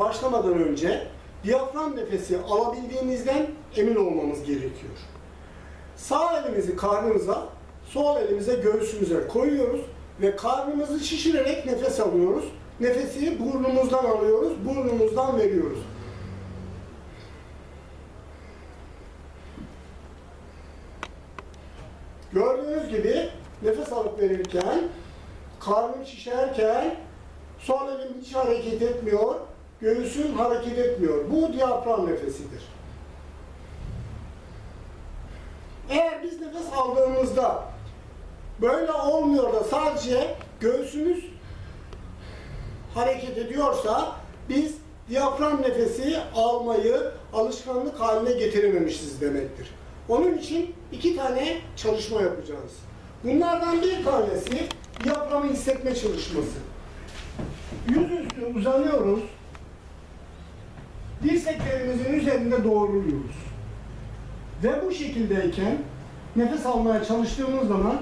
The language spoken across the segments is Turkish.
başlamadan önce diyafram nefesi alabildiğimizden emin olmamız gerekiyor. Sağ elimizi karnımıza, sol elimize göğsümüze koyuyoruz ve karnımızı şişirerek nefes alıyoruz. Nefesi burnumuzdan alıyoruz, burnumuzdan veriyoruz. Gördüğünüz gibi nefes alıp verirken, karnım şişerken sol elim hiç hareket etmiyor, göğsüm hareket etmiyor. Bu diyafram nefesidir. Eğer biz nefes aldığımızda böyle olmuyor da sadece göğsümüz hareket ediyorsa biz diyafram nefesi almayı alışkanlık haline getirememişiz demektir. Onun için iki tane çalışma yapacağız. Bunlardan bir tanesi diyaframı hissetme çalışması. Yüzüstü uzanıyoruz. Dirseklerimizin üzerinde doğruluyoruz. Ve bu şekildeyken nefes almaya çalıştığımız zaman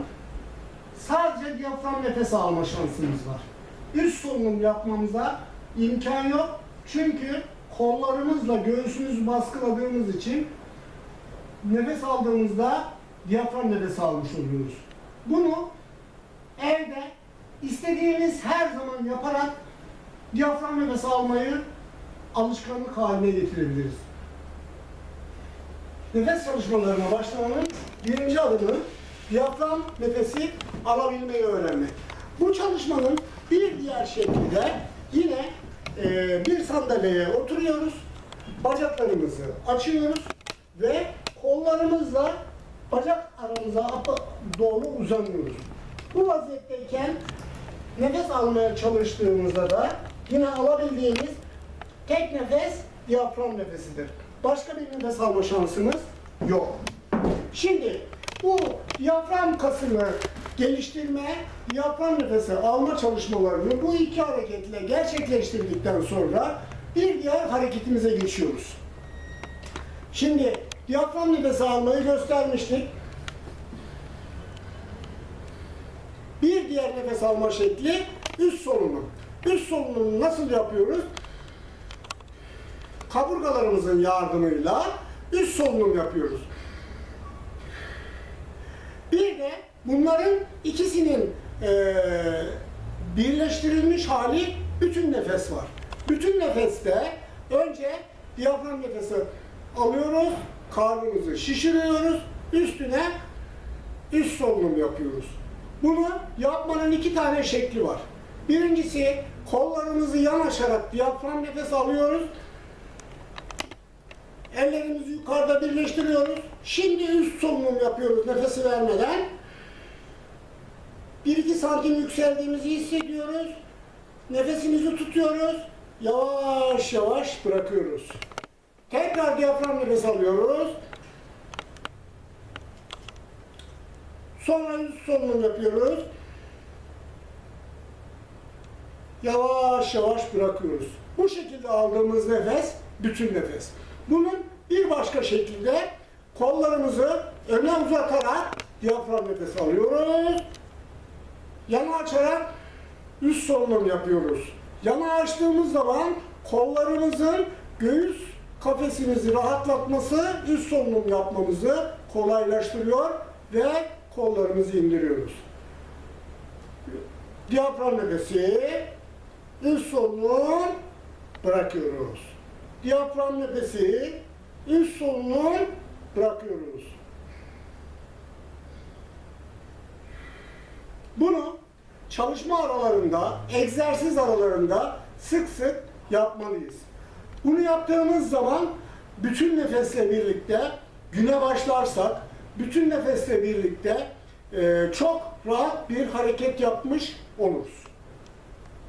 sadece diyafram nefes alma şansımız var. Üst solunum yapmamıza imkan yok. Çünkü kollarımızla göğsümüzü baskıladığımız için nefes aldığımızda diyafram nefesi almış oluyoruz. Bunu evde istediğimiz her zaman yaparak diyafram nefesi almayı alışkanlık haline getirebiliriz. Nefes çalışmalarına başlamanın birinci adımı diyafram nefesi alabilmeyi öğrenmek. Bu çalışmanın bir diğer şekli de yine e, bir sandalyeye oturuyoruz, bacaklarımızı açıyoruz ve kollarımızla bacak aramıza doğru uzanıyoruz. Bu vaziyetteyken nefes almaya çalıştığımızda da yine alabildiğimiz tek nefes diyafram nefesidir. Başka bir nefes alma şansımız yok. Şimdi bu diyafram kasını geliştirme, diyafram nefesi alma çalışmalarını bu iki hareketle gerçekleştirdikten sonra bir diğer hareketimize geçiyoruz. Şimdi diyafram nefesi almayı göstermiştik. Bir diğer nefes alma şekli üst solunum. Üst solunumu nasıl yapıyoruz? Kaburgalarımızın yardımıyla üst solunum yapıyoruz. Bir de bunların ikisinin eee, birleştirilmiş hali bütün nefes var. Bütün nefeste önce diyafram nefesi alıyoruz, karnımızı şişiriyoruz, üstüne üst solunum yapıyoruz. Bunu yapmanın iki tane şekli var. Birincisi kollarımızı yan açarak diyafram nefes alıyoruz. Ellerimizi yukarıda birleştiriyoruz. Şimdi üst solunum yapıyoruz nefesi vermeden. 1-2 santim yükseldiğimizi hissediyoruz. Nefesimizi tutuyoruz. Yavaş yavaş bırakıyoruz. Tekrar diyafram nefes alıyoruz. Sonra üst solunum yapıyoruz. Yavaş yavaş bırakıyoruz. Bu şekilde aldığımız nefes bütün nefes. Bunun bir başka şekilde kollarımızı öne uzatarak diyafram nefes alıyoruz. Yana açarak üst solunum yapıyoruz. Yana açtığımız zaman kollarımızın göğüs kafesimizi rahatlatması üst solunum yapmamızı kolaylaştırıyor ve kollarımızı indiriyoruz. Diyafram nefesi, üst solunum bırakıyoruz. Diyafram nefesi, üst solunum bırakıyoruz. Bunu çalışma aralarında, egzersiz aralarında sık sık yapmalıyız. Bunu yaptığımız zaman bütün nefesle birlikte güne başlarsak, bütün nefesle birlikte e, çok rahat bir hareket yapmış oluruz.